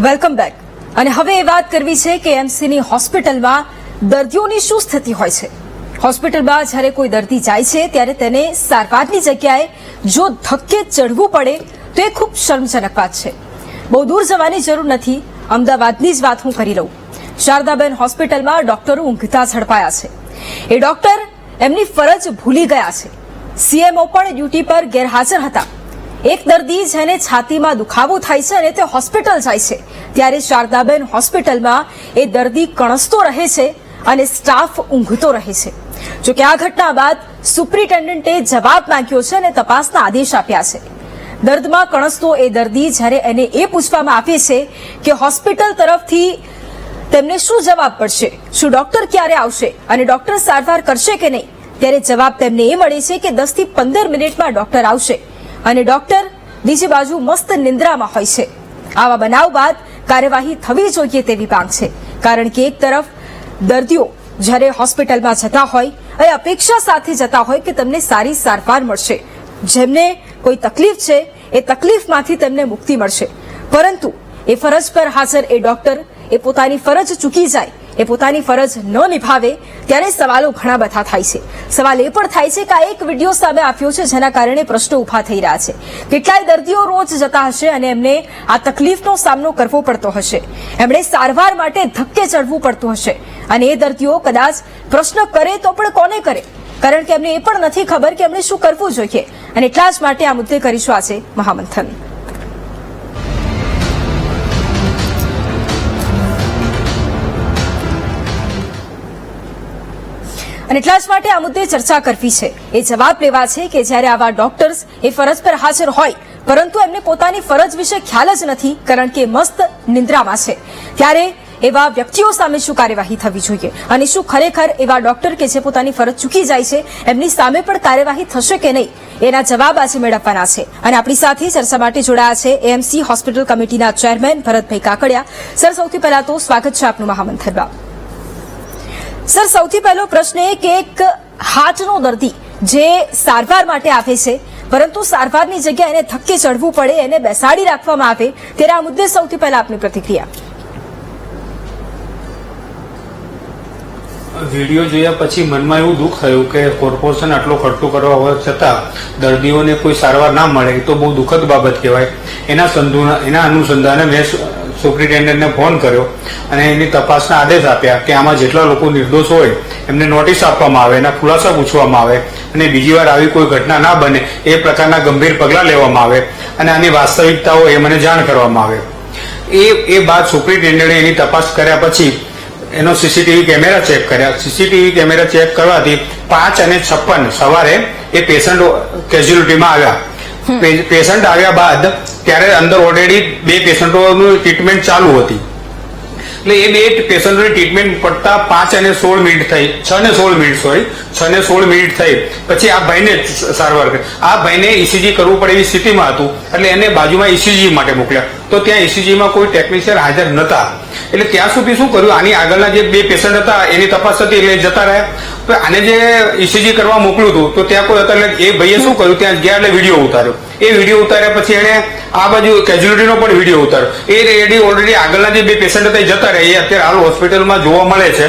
Welcome back. અને હવે એ વાત કરવી છે કે એમસીની હોસ્પિટલમાં દર્દીઓની શું સ્થિતિ હોય છે? હોસ્પિટલમાં જ્યારે કોઈ દર્દી જાય છે, ત્યારે તેને સારવારની જગ્યાએ જો ધક્કે ચડવું પડે, તો એ ખૂબ શર્મજનક વાત છે. બહુ દૂર જવાની જરૂર નથી. અમદાવાદની જ વાત હું કરી લઉં. શારદાબેન હોસ્પિટલમાં ડોક્ટરો ઊંઘતા ઝડપાયા છે. એ ડોક્ટર એમની ફરજ ભૂલી ગયા છે. સીએમઓ પણ ડ્યુટી પર ગેરહાજર હતા. એક દર્દી જેને છાતીમાં દુખાવો થાય છે અને તે હોસ્પિટલ જાય છે. ત્યારે શારદાબેન હોસ્પિટલમાં એ દર્દી કણસતો રહે છે અને સ્ટાફ ઊંઘતો રહે છે. જો કે આ ઘટના બાદ સુપ્રિન્ટેન્ડન્ટે જવાબ માંગ્યો છે અને તપાસના આદેશ આપ્યા છે. દર્દમાં કણસતો એ દર્દી જ્યારે એને એ પૂછવામાં આવે છે કે હોસ્પિટલ તરફથી તેમને શું જવાબ પડશે? શું ડોક્ટર ક્યારે આવશે? અને ડોક્ટર સારવાર કરશે કે નહીં? ત્યારે જવાબ તેમને એ મળે છે કે દસથી પંદર મિનિટમાં ડોક્ટર આવશે. અને ડોક્ટર બીજી બાજુ મસ્ત નિંદ્રામાં હોય છે. આવા બનાવ બાદ કાર્યવાહી થવી જોઈએ તેવી માંગ છે. કારણ કે એક તરફ દર્દીઓ જ્યારે હોસ્પિટલમાં જતા હોય એ અપેક્ષા સાથે જતા હોય કે તમને સારી સારવાર મળશે. જેમને કોઈ તકલીફ છે, એ તકલીફમાંથી તેમને મુક્તિ મળશે. પરંતુ એ ફરજ પર હાજર એ ડોક્ટર એ પોતાની ફરજ ચૂકી જાય એ પોતાની ફરજ ન નિભાવે, ત્યારે સવાલો ઘણા બધા થાય છે. સવાલ એ પણ થાય છે કે આ એક વીડિયો સામે આવ્યો છે, જેના કારણે પ્રશ્નો ઊભા થઈ રહ્યા છે. કેટલાય દર્દીઓ રોજ જતા હશે અને એમને આ તકલીફનો સામનો કરવો પડતો હશે. એમણે સારવાર માટે ધક્કે ચડવું પડતું હશે. અને એ દર્દીઓ કદાચ પ્રશ્ન કરે તો પણ કોને કરે? કારણ કે એમને એ પણ નથી ખબર કે એમણે શું કરવું જોઈએ. અને એટલા જ માટે આ મુદ્દે કરીશું આજે મહામંથન. અને એટલા જ માટે આ મુદ્દે ચર્ચા કરવી છે. એ જવાબ લેવા છે કે જ્યારે આવા ડોક્ટર્સ એ ફરજ પર હાજર હોય, પરંતુ એમને પોતાની ફરજ વિશે ખ્યાલ જ નથી, કારણ કે મસ્ત નિંદ્રામાં છે. ત્યારે એવા વ્યક્તિઓ સામે શું કાર્યવાહી થવી જોઈએ? અને શું ખરેખર એવા ડોક્ટર કે જે પોતાની ફરજ ચૂકી જાય છે, એમની સામે પણ કાર્યવાહી થશે કે નહીં? એના જવાબ આજે મેળવવાના છે. અને આપણી સાથે ચર્ચા માટે જોડાયા છે એએમસી હોસ્પિટલ કમિટીના ચેરમેન ભરતભાઈ કાકડિયા. સર, સૌથી પહેલા તો સ્વાગત છે આપનું મહામંથનમાં. સર, સૌથી પહેલો પ્રશ્ન એ કે એક હાર્ટનો દર્દી જે સારવાર માટે આવે છે, પરંતુ સારવારની જગ્યાએ એને ધક્કે ચડવું પડે, એને બેસાડી રાખવામાં આવે, ત્યારે આ મુદ્દે સૌથી પહેલા આપની પ્રતિક્રિયા. વીડિયો જોયા પછી મનમાં એવું દુઃખ થયું કે કોર્પોરેશન આટલો ખર્ચો કરવા હોવા છતાં દર્દીઓને કોઈ સારવાર ના મળે તો બહુ દુઃખદ બાબત કહેવાય. એના એના અનુસંધાને મેં સુપ્રિન્ટેન્ડન્ટને ફોન કર્યો અને એની તપાસના આદેશ આપ્યા કે આમાં જેટલા લોકો નિર્દોષ હોય, એમને નોટિસ આપવામાં આવે, એના ખુલાસા પૂછવામાં આવે અને બીજી વાર આવી કોઈ ઘટના ના બને એ પ્રકારના ગંભીર પગલાં લેવામાં આવે અને આની વાસ્તવિકતાઓ એ મને જાણ કરવામાં આવે. એ એ બાદ સુપ્રિન્ટેન્ડન્ટે એની તપાસ કર્યા પછી એનો સીસીટીવી કેમેરા ચેક કર્યા. સીસીટીવી કેમેરા ચેક કરવાથી પાંચ અને છપ્પન સવારે એ પેશન્ટ કેઝ્યુલિટીમાં આવ્યા. પેશન્ટ આવ્યા બાદ ત્યારે અંદર ઓલરેડી બે પેશન્ટોનું ટ્રીટમેન્ટ ચાલુ હતી. એટલે એ બે પેશન્ટોની ટ્રીટમેન્ટ પડતા પાંચ અને સોળ મિનિટ થઈ, છ ને સોળ મિનિટ સોરી છ ને સોળ મિનિટ થઈ. પછી આ ભાઈને સારવાર કરી. આ ભાઈને ઈસીજી કરવું પડે એવી સ્થિતિમાં હતું. એટલે એને બાજુમાં ઈસીજી માટે મોકલ્યા. તો ત્યાં ઇસીજીમાં કોઈ ટેકનિશિયન હાજર નતા. એટલે ત્યાં સુધી શું કર્યું? આની આગળના જે બે પેશન્ટ હતા, એની તપાસ હતી, એટલે જતા રહ્યા. તો આને જે ઇસીજી કરવા મોકલ્યું હતું, તો ત્યાં કોઈ હતા એટલે એ ભાઈએ શું કર્યું? ત્યાં ગયા એટલે વીડિયો ઉતાર્યો. એ વીડિયો ઉતાર્યા પછી એને આ બાજુ કેજ્યુલિટીનો પણ વીડિયો ઉતાર્યો. એ રેડી ઓલરેડી આગળના જે બે પેશન્ટ હતા એ જતા રહ્યા. એ અત્યારે હાલ હોસ્પિટલમાં જોવા મળે છે,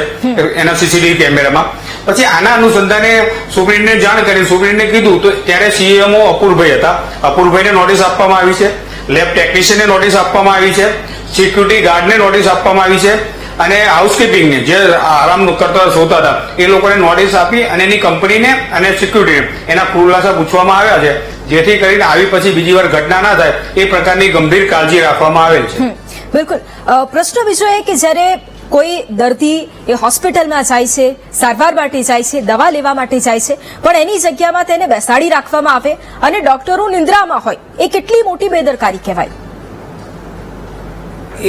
એના સીસીટીવી કેમેરામાં. પછી આના અનુસંધાને સુપ્રિન્ટને જાણ કરી. સુપ્રિન્ટને કીધું, તો ત્યારે સીએમઓ અપૂરભાઈ હતા. અપૂરભાઈને નોટિસ આપવામાં આવી છે. લેબ ટેકનિશિયનને નોટિસ આપવામાં આવી છે, સિક્યુરિટી ગાર્ડને નોટિસ આપવામાં આવી છે, અને હાઉસકીપિંગને જે આરામ કરતા સોતા હતા, એ લોકોને નોટિસ આપી અને એની કંપનીને અને સિક્યુરિટીને એના ખુલાસા પૂછવામાં આવ્યા છે, જેથી કરીને આવી પછી બીજી વાર ઘટના ના થાય, એ પ્રકારની ગંભીર કાળજી રાખવામાં આવેલ છે. બિલકુલ. પ્રશ્ન બીજો એ કે જ્યારે કોઈ દર્દી એ હોસ્પિટલમાં જાય છે, સારવાર માટે જાય છે, દવા લેવા માટે જાય છે, પણ એની જગ્યામાં તેને બેસાડી રાખવામાં આવે અને ડોક્ટરો નિંદ્રામાં હોય, એ કેટલી મોટી બેદરકારી કહેવાય?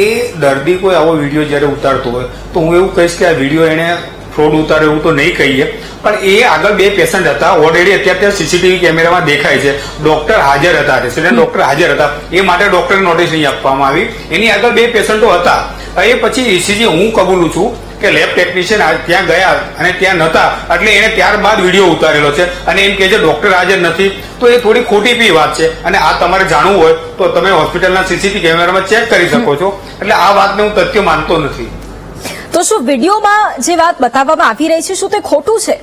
એ દર્દી કોઈ આવો વીડિયો જ્યારે ઉતારતો હોય, તો હું એવું કહીશ કે આ વીડિયો એને ફ્રોડ ઉતારે એવું તો નહીં કહીએ. પણ એ આગળ બે પેશન્ટ હતા. ઓલરેડી અત્યારે ત્યાં સીસીટીવી કેમેરામાં દેખાય છે. ડોક્ટર હાજર હતા રેસિડેન્ટ ડોક્ટર હાજર હતા. એ માટે ડોક્ટરને નોટિસ નહીં આપવામાં આવી. એની આગળ બે પેશન્ટો હતા. એ પછી ઈસીજી હું કબૂલું છું કે લેબ ટેકનિશિયન ત્યાં ગયા અને ત્યાં નહોતા એટલે એને ત્યારબાદ વીડિયો ઉતારેલો છે. અને એમ કે છે ડોક્ટર હાજર નથી. તો એ થોડી ખોટી બી વાત છે. અને આ તમારે જાણવું હોય તો તમે હોસ્પિટલના સીસીટીવી કેમેરામાં ચેક કરી શકો છો. એટલે આ વાતને હું તથ્ય માનતો નથી. તો શું વિડીયોમાં જે વાત બતાવવામાં આવી રહી છે શું તે ખોટું છે?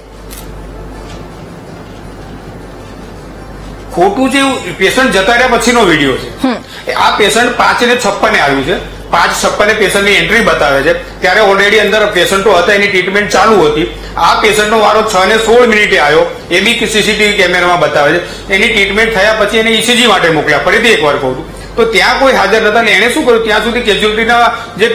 ખોટું જે પેશન્ટ જતા રહ્યા પછીનો વીડિયો છે. આ પેશન્ટ પાંચ ને છપ્પને આવ્યું છે. પાંચ છપ્પને પેશન્ટની એન્ટ્રી બતાવે છે. ત્યારે ઓલરેડી અંદર પેશન્ટો હતા એની ટ્રીટમેન્ટ ચાલુ હતી. આ પેશન્ટનો વારો છ ને સોળ મિનિટે આવ્યો. એ બી સીસીટીવી કેમેરામાં બતાવે છે. એની ટ્રીટમેન્ટ થયા પછી એને ઈસીજી માટે મોકલ્યા. ફરીથી એકવાર કહું છું. તો ત્યાં કોઈ હાજર નતા ને એને શું કર્યું? ત્યાં સુધી કેજ્યુઆલિટીના જે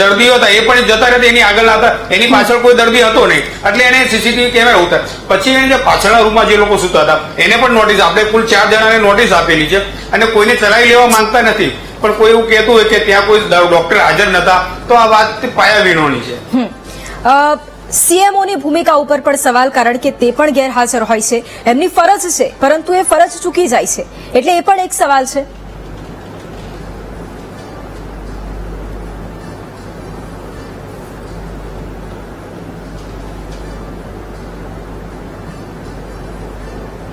દર્દીઓ હતા એ પણ જતા રહ્યા એની આગળ હતા એની પાછળ કોઈ દર્દી હતો નહીં. એટલે એને સીસીટીવી કેમેરા ઉતાર. પછી એને પાછળના રૂમમાં જે લોકો સુતા હતા, એને પણ નોટિસ આપણે કુલ ચાર જણાને નોટિસ આપેલી છે. અને કોઈને ચલાવી લેવા માંગતા નથી. પણ કોઈ એવું કહેતું હોય કે ત્યાં કોઈ ડોક્ટર હાજર નતા. તો આ વાત પાયા વિનોની છે. સીએમઓની ભૂમિકા ઉપર પણ સવાલ કારણ કે તે પણ ગેરહાજર હોય છે. એમની ફરજ છે, પરંતુ એ ફરજ ચૂકી જાય છે. એટલે એ પણ એક સવાલ છે.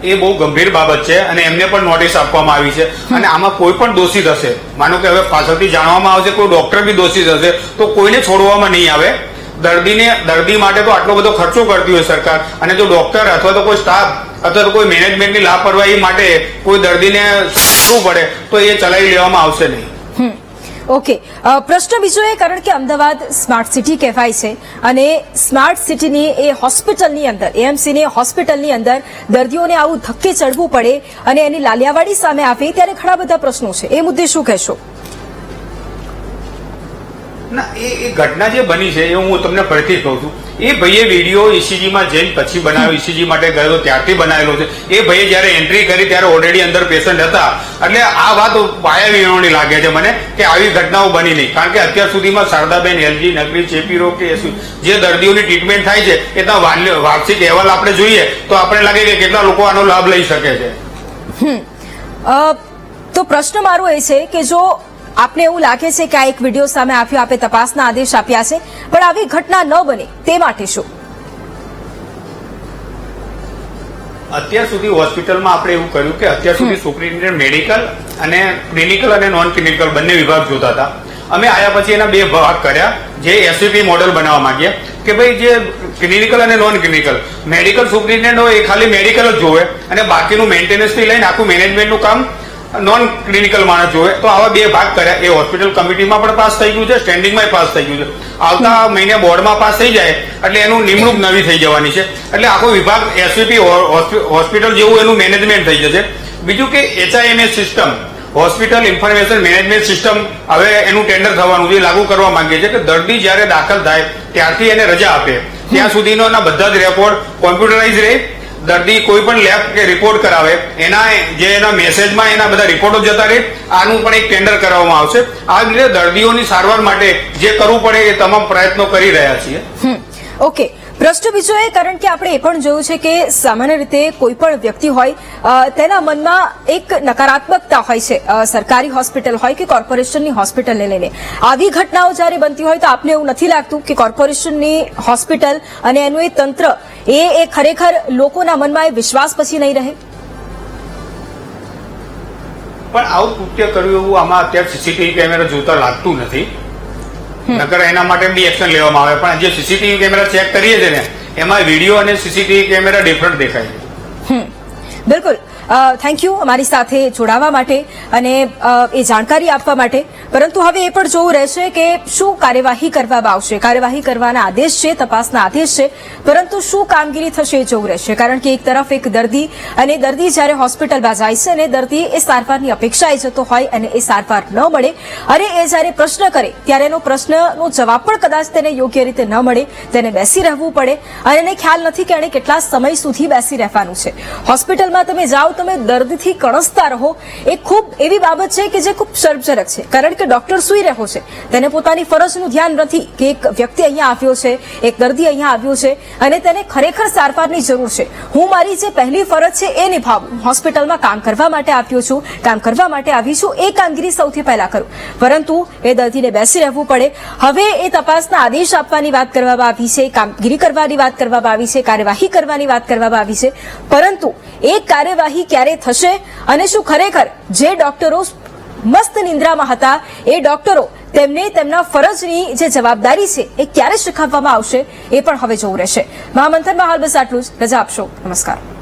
એ બહુ ગંભીર બાબત છે અને એમને પણ નોટિસ આપવામાં આવી છે. અને આમાં કોઈ પણ દોષિત હશે માનો કે હવે પાછળથી જાણવામાં આવશે કોઈ ડોક્ટર બી દોષિત હશે તો કોઈને છોડવામાં નહીં આવે. દર્દીને દર્દી માટે તો આટલો બધો ખર્ચો કરતી હોય સરકાર. અને જો ડોક્ટર અથવા તો કોઈ સ્ટાફ અથવા તો કોઈ મેનેજમેન્ટની લાપરવાહી માટે કોઈ દર્દીને શું પડે તો એ ચલાવી લેવામાં આવશે નહીં. ઓકે. પ્રશ્ન બીજો એ, કારણ કે અમદાવાદ સ્માર્ટ સિટી કહેવાય છે અને સ્માર્ટ સિટીની એ હોસ્પિટલની અંદર, એએમસીની હોસ્પિટલની અંદર દર્દીઓને આવું ધક્કે ચડવું પડે અને એની લાલિયાવાડી સામે આવે ત્યારે ઘણા બધા પ્રશ્નો છે. એ મુદ્દે શું કહેશો? ના, એ એ ઘટના જે બની છે, એ હું તમને ફરીથી કહું છું. એ ભાઈએ વીડિયો ઈસીજીમાં જઈને પછી બનાવ્યો, ઈસીજી માટે ગયો ત્યારથી બનાવેલો છે. એ ભાઈએ જ્યારે એન્ટ્રી કરી ત્યારે ઓલરેડી અંદર પેશન્ટ હતા. એટલે આ વાત પાયા વિહોણી લાગે છે મને કે આવી ઘટનાઓ બની નહીં. કારણ કે અત્યાર સુધીમાં શારદાબેન, એલજી નકરી ચેપી રોગ કે જે દર્દીઓની ટ્રીટમેન્ટ થાય છે એના ત્યાં વાર્ષિક અહેવાલ આપણે જોઈએ, તો આપણે લાગે કે કેટલા લોકો આનો લાભ લઈ શકે છે. તો પ્રશ્ન મારો એ છે કે જો આપને એવું લાગે છે કે આ એક વીડિયો સામે આપ્યો આપે તપાસના આદેશ આપ્યા છે પણ આવી ઘટના ન બને તે માટે શું? અત્યાર સુધી હોસ્પિટલમાં આપણે એવું કર્યું કે અત્યાર સુધી સુપ્રિન્ટેન્ડન્ટ મેડિકલ અને ક્લિનિકલ અને નોન ક્લિનિકલ બંને વિભાગ જોતા હતા. અમે આયા પછી એના બે ભાગ કર્યા. જે એસસીપી મોડેલ બનાવવા માંગ્યા કે ભાઈ જે ક્લિનિકલ અને નોન ક્લિનિકલ મેડિકલ સુપ્રિન્ટેન્ડન્ટ હોય એ ખાલી મેડિકલ જ જોવે અને બાકીનું મેન્ટેનન્સથી લઈને આખું મેનેજમેન્ટનું કામ નોન ક્લિનિકલ માણસ જોવે, તો આવા બે ભાગ કર્યા. એ હોસ્પિટલ કમિટીમાં પણ પાસ થઈ ગયું છે સ્ટેન્ડિંગમાં પાસ થઈ ગયું છે. આવતા મહિને બોર્ડમાં પાસ થઈ જાય, એટલે એનું નિમણૂક નવી થઈ જવાની છે. એટલે આખો વિભાગ એસવીપી હોસ્પિટલ જેવું એનું મેનેજમેન્ટ થઈ જશે. બીજું કે HIMS system hospital information management system હવે એનું ટેન્ડર થવાનું છે. લાગુ કરવા માંગીએ છીએ કે દર્દી જ્યારે દાખલ થાય, ત્યારથી એને રજા આપે. ત્યાં સુધીનો એના બધા જ રેકોર્ડ કોમ્પ્યુટરાઇઝ રહે. દર્દી કોઈ પણ લેબ કે રિપોર્ટ કરાવે, એના જે એના મેસેજમાં એના બધા રિપોર્ટો જતા રહે, આનું પણ એક ટેન્ડર કરવામાં આવશે. આ રીતે દર્દીઓની સારવાર માટે જે કરવું પડે એ તમામ પ્રયત્નો કરી રહ્યા છીએ. ઓકે પ્રશ્ન બીજો એ, કારણ કે આપણે એ પણ જોયું છે કે સામાન્ય રીતે કોઈ પણ વ્યક્તિ હોય તેના મનમાં એક નકારાત્મકતા હોય છે સરકારી હોસ્પિટલ હોય કે કોર્પોરેશનની હોસ્પિટલને લઈને. આવી ઘટનાઓ જ્યારે બનતી હોય તો આપને એવું નથી લાગતું કે કોર્પોરેશનની હોસ્પિટલ અને એનું એ તંત્ર, એ એ ખરેખર લોકોના મનમાં એ વિશ્વાસ પછી નહીં રહે? પણ આવું કૃત્ય કર્યું એવું આમાં અત્યારે સીસીટીવી કેમેરા જોતા લાગતું નથી. નકર એના માટે બી એક્શન લેવામાં આવે. પણ જે સીસીટીવી કેમેરા ચેક કરીએ છીએ ને, એમાં વીડિયો અને સીસીટીવી કેમેરા ડિફરન્ટ દેખાય છે. બિલકુલ. થેન્ક યુ અમારી સાથે જોડાવા માટે અને એ જાણકારી આપવા માટે. પરંતુ હવે એ પણ જોવું રહેશે કે શું કાર્યવાહી કરવામાં આવશે. કાર્યવાહી કરવાના આદેશ છે, તપાસના આદેશ છે, પરંતુ શું કામગીરી થશે એ જોવું રહેશે. કારણ કે એક તરફ એક દર્દી અને દર્દી જ્યારે હોસ્પિટલમાં જાય છે અને દર્દી એ સારવારની અપેક્ષાએ જતો હોય અને એ સારવાર ન મળે અને એ જ્યારે પ્રશ્ન કરે, ત્યારે એનો પ્રશ્નનો જવાબ પણ કદાચ તેને યોગ્ય રીતે ન મળે, તેને બેસી રહેવું પડે. અને એને ખ્યાલ નથી કે એણે કેટલા સમય સુધી બેસી રહેવાનું છે. હોસ્પિટલમાં તમે જાઓ તમે દર્દથી કણસતા રહો, એ ખૂબ એવી બાબત છે કે જે ખૂબ શર્મજનક છે. કારણ કે ડોક્ટર સુઈ રહ્યો છે. તેને પોતાની ફરજનું ધ્યાન નથી કે એક વ્યક્તિ અહીંયા આવ્યો છે, એક દર્દી અહીંયા આવ્યો છે, અને તેને ખરેખર સારવારની જરૂર છે. હું મારી જે પહેલી ફરજ છે એ નિભાવું. હોસ્પિટલમાં કામ કરવા માટે આવ્યો છું, કામ કરવા માટે આવી છું, એ કામગીરી સૌથી પહેલા કરું. પરંતુ એ દર્દીને બેસી રહેવું પડે. હવે એ તપાસના આદેશ આપવાની વાત કરવામાં આવી છે, કામગીરી કરવાની વાત કરવામાં આવી છે, કાર્યવાહી કરવાની વાત કરવામાં આવી છે. પરંતુ એ કાર્યવાહી ક્યારે થશે અને શું ખરેખર જે ડોક્ટરો મસ્ત નિંદ્રામાં હતા, એ ડોક્ટરો તેમને તેમના ફરજની જે જવાબદારી છે, એ ક્યારે શીખવવામાં આવશે, એ પણ હવે જોવું રહેશે. મહામંથનમાં હાલ બસ આટલું જ. રજા આપશો. નમસ્કાર.